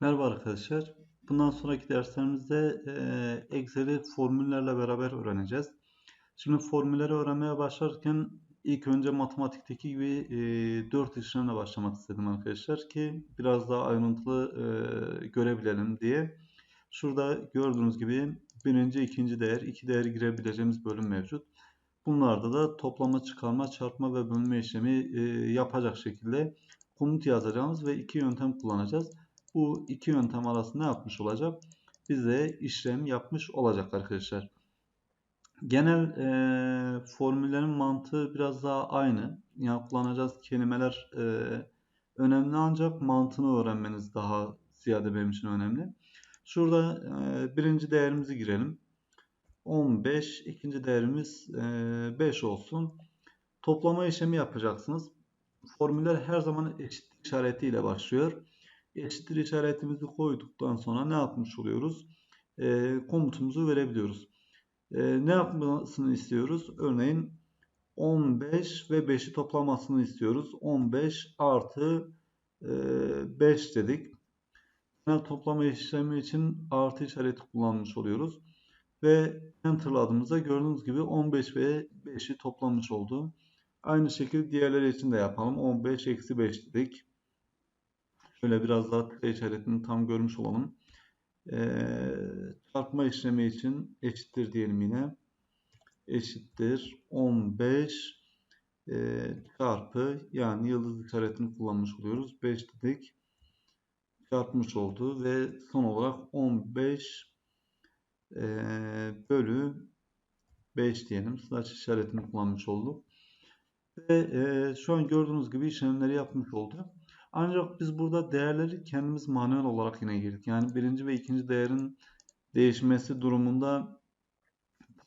Merhaba arkadaşlar. Bundan sonraki derslerimizde Excel'i formüllerle beraber öğreneceğiz. Şimdi formülleri öğrenmeye başlarken ilk önce matematikteki gibi e, 4 işlemle başlamak istedim arkadaşlar ki biraz daha ayrıntılı e, görebilelim diye. Şurada gördüğünüz gibi birinci, ikinci değer, iki değer girebileceğimiz bölüm mevcut. Bunlarda da toplama, çıkarma, çarpma ve bölme işlemi yapacak şekilde komut yazacağımız ve iki yöntem kullanacağız bu iki yöntem arasında ne yapmış olacak? Bize işlem yapmış olacak arkadaşlar. Genel e, formüllerin mantığı biraz daha aynı. Yani kullanacağız kelimeler e, önemli ancak mantığını öğrenmeniz daha ziyade benim için önemli. Şurada e, birinci değerimizi girelim. 15, ikinci değerimiz e, 5 olsun. Toplama işlemi yapacaksınız. Formüller her zaman eşit işaretiyle başlıyor eşittir işaretimizi koyduktan sonra ne yapmış oluyoruz? E, komutumuzu verebiliyoruz. E, ne yapmasını istiyoruz? Örneğin 15 ve 5'i toplamasını istiyoruz. 15 artı e, 5 dedik. Genel toplama işlemi için artı işareti kullanmış oluyoruz. Ve enterladığımızda gördüğünüz gibi 15 ve 5'i toplamış oldu. Aynı şekilde diğerleri için de yapalım. 15 eksi 5 dedik. Şöyle biraz daha tıra işaretini tam görmüş olalım. Ee, çarpma işlemi için eşittir diyelim yine. Eşittir 15 e, çarpı yani yıldız işaretini kullanmış oluyoruz. 5 dedik. Çarpmış oldu ve son olarak 15 e, bölü 5 diyelim. Slash işaretini kullanmış olduk. Ve e, şu an gördüğünüz gibi işlemleri yapmış oldu. Ancak biz burada değerleri kendimiz manuel olarak yine girdik. Yani birinci ve ikinci değerin değişmesi durumunda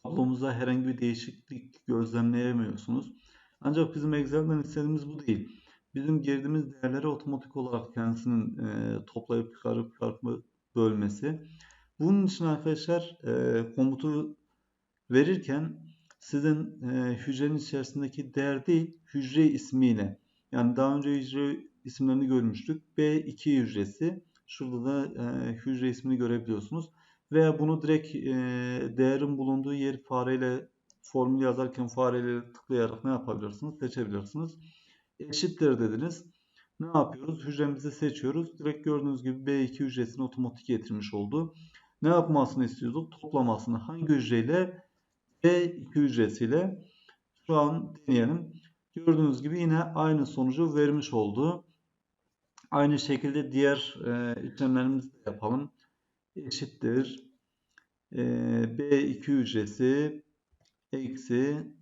tablomuzda herhangi bir değişiklik gözlemleyemiyorsunuz. Ancak bizim Excel'den istediğimiz bu değil. Bizim girdiğimiz değerleri otomatik olarak kendisinin e, toplayıp çıkarıp çarpma bölmesi. Bunun için arkadaşlar e, komutu verirken sizin e, hücrenin içerisindeki değer değil hücre ismiyle yani daha önce hücre isimlerini görmüştük. B2 hücresi. Şurada da e, hücre ismini görebiliyorsunuz. Veya bunu direkt e, değerin bulunduğu yer fareyle formül yazarken fareyle tıklayarak ne yapabilirsiniz? Seçebilirsiniz. Eşittir dediniz. Ne yapıyoruz? Hücremizi seçiyoruz. Direkt gördüğünüz gibi B2 hücresini otomatik getirmiş oldu. Ne yapmasını istiyorduk? Toplamasını hangi hücreyle? B2 hücresiyle. Şu an deneyelim. Gördüğünüz gibi yine aynı sonucu vermiş oldu. Aynı şekilde diğer e, işlemlerimizi de yapalım. Eşittir. E, B2 hücresi eksi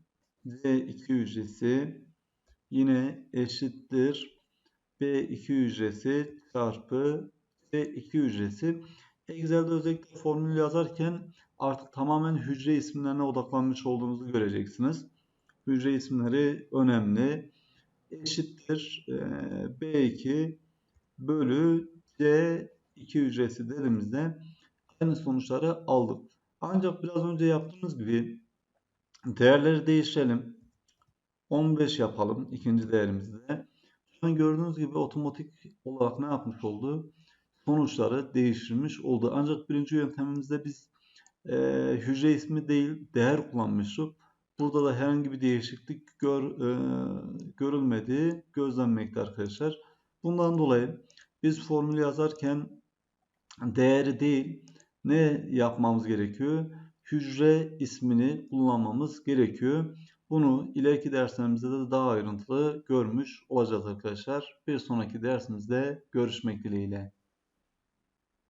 Z2 hücresi yine eşittir. B2 hücresi çarpı Z2 hücresi. Excel'de özellikle formül yazarken artık tamamen hücre isimlerine odaklanmış olduğunuzu göreceksiniz. Hücre isimleri önemli. Eşittir e, B2 bölü C2 hücresi dediğimizde aynı sonuçları aldık. Ancak biraz önce yaptığımız gibi değerleri değiştirelim. 15 yapalım ikinci değerimizde. Şu an gördüğünüz gibi otomatik olarak ne yapmış oldu? Sonuçları değiştirmiş oldu. Ancak birinci yöntemimizde biz e, hücre ismi değil değer kullanmıştık. Burada da herhangi bir değişiklik gör, e, görülmediği gözlenmekte arkadaşlar. Bundan dolayı biz formül yazarken değeri değil ne yapmamız gerekiyor? Hücre ismini kullanmamız gerekiyor. Bunu ileriki derslerimizde de daha ayrıntılı görmüş olacağız arkadaşlar. Bir sonraki dersimizde görüşmek dileğiyle.